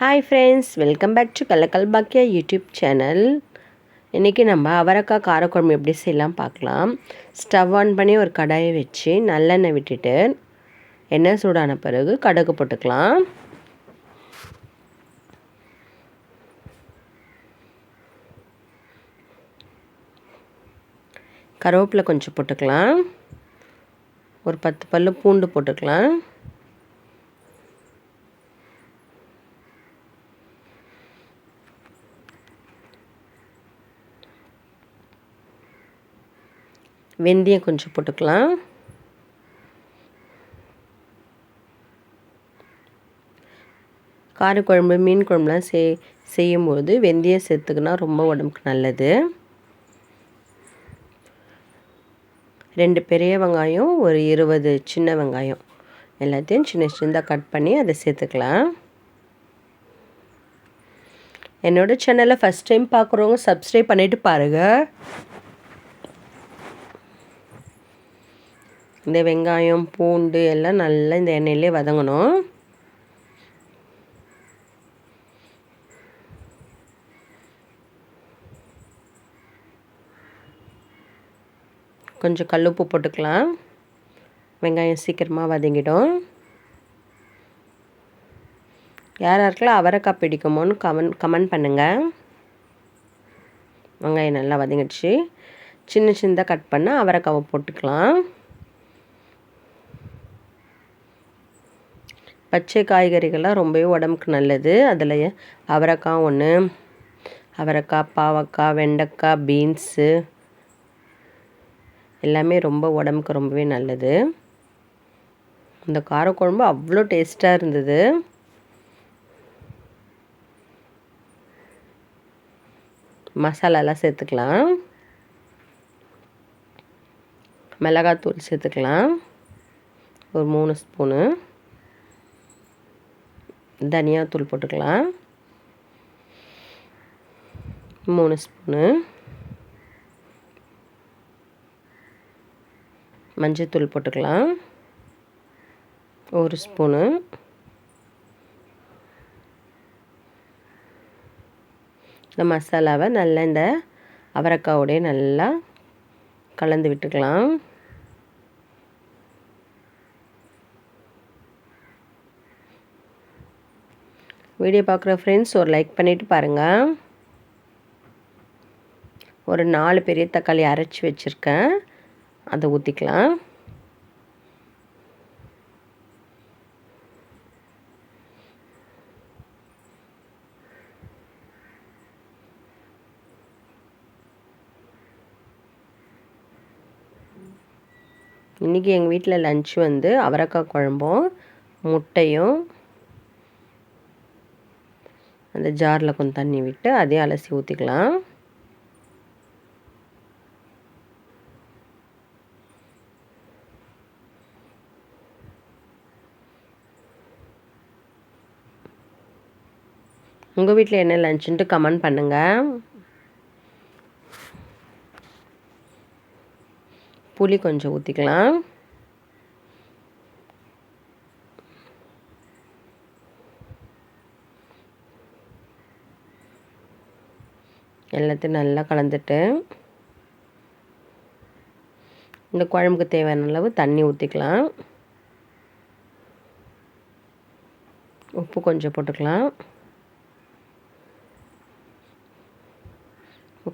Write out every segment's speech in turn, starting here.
Hi friends welcome back to Kalakkal Baakiya YouTube channel இன்றைக்கி நம்ம அவரைக்காய் காரக்குழம்பு எப்படி செய்யலாம் பார்க்கலாம். ஸ்டவ் ஆன் பண்ணி ஒரு கடாயை வச்சு நல்லெண்ணெய் விட்டுட்டு எண்ணெய் சூடான பிறகு கடுகு போட்டுக்கலாம். கருவேப்பிலை கொஞ்சம் போட்டுக்கலாம். ஒரு பத்து பல்லு பூண்டு போட்டுக்கலாம். வெந்தயம் கொஞ்சம் போட்டுக்கலாம். காரக்குழம்பு மீன் குழம்புலாம் செய் செய்யும்போது வெந்தயம் சேர்த்துக்கினா ரொம்ப உடம்புக்கு நல்லது. ரெண்டு பெரிய வெங்காயம் ஒரு இருபது சின்ன வெங்காயம். எல்லாத்தையும் சின்ன சின்னதாக கட் பண்ணி அதை சேர்த்துக்கலாம். என்னோடய சேனலை ஃபஸ்ட் டைம் பார்க்குறவங்க சப்ஸ்கிரைப் பண்ணிவிட்டு பாருங்கள் இந்த வெங்காயம் பூண்டு எல்லாம் நல்லா இந்த எண்ணெயிலே வதங்கணும். கொஞ்சம் கல்லுப்பு போட்டுக்கலாம். வெங்காயம் சீக்கிரமாக வதங்கிடும். யார் யாருக்கெல்லாம் அவரைக்காய் பிடிக்குமோன்னு கமெண்ட் கமெண்ட் பண்ணுங்கள் வெங்காயம் நல்லா வதங்கிடுச்சு. சின்ன சின்னதாக கட் பண்ண அவரைக்காவை போட்டுக்கலாம். பச்சை காய்கறிகள்லாம் ரொம்பவே உடம்புக்கு நல்லது. அதில் அவரைக்காய் ஒன்று அவரைக்காய் பாவக்காய் வெண்டைக்காய் பீன்ஸு எல்லாமே ரொம்ப உடம்புக்கு ரொம்பவே நல்லது. இந்த காரக்குழம்பு அவ்வளோ டேஸ்ட்டாக இருந்தது. மசாலாலாம் சேர்த்துக்கலாம். மிளகாத்தூள் சேர்த்துக்கலாம். ஒரு மூணு ஸ்பூனு தனியாத்தூள் போட்டுக்கலாம். மூணு ஸ்பூனு. மஞ்சத்தூள் போட்டுக்கலாம். ஒரு ஸ்பூனு. இந்த மசாலாவை நல்லா இந்த அவரைக்காவோடைய நல்லா கலந்து விட்டுக்கலாம். வீடியோ பார்க்குற ஃப்ரெண்ட்ஸ் ஒரு லைக் பண்ணிவிட்டு பாருங்கள் ஒரு நாலு பெரிய தக்காளி அரைச்சி வச்சுருக்கேன். அதை ஊற்றிக்கலாம் இன்றைக்கி எங்கள் வீட்டில் லன்ச் வந்து அவரைக்காய் குழம்பும் முட்டையும் அந்த ஜாரில் கொஞ்சம் தண்ணி விட்டு அதே அலசி ஊற்றிக்கலாம் உங்கள் வீட்டில் என்ன லஞ்சுன்ட்டு கமெண்ட் பண்ணுங்கள் புளி கொஞ்சம் ஊற்றிக்கலாம் எல்லாத்தையும் நல்லா கலந்துட்டு இந்த குழம்புக்கு தேவையான அளவு தண்ணி ஊற்றிக்கலாம் உப்பு கொஞ்சம் போட்டுக்கலாம்.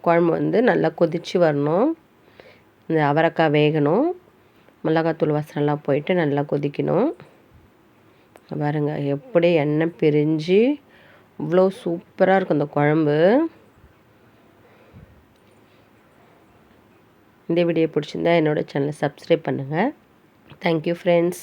குழம்பு வந்து நல்லா கொதித்து வரணும். இந்த அவரைக்காய் வேகணும். மிளகாத்தூள் வாசனெல்லாம் போயிட்டு நல்லா கொதிக்கணும். பாருங்கள் எப்படி எண்ணெய் பிரிஞ்சு இவ்வளோ சூப்பராக இருக்கும் இந்த குழம்பு. இந்த வீடியோ பிடிச்சிருந்தா என்னோடய சேனலை சப்ஸ்கிரைப் பண்ணுங்கள் தேங்க்யூ ஃப்ரெண்ட்ஸ்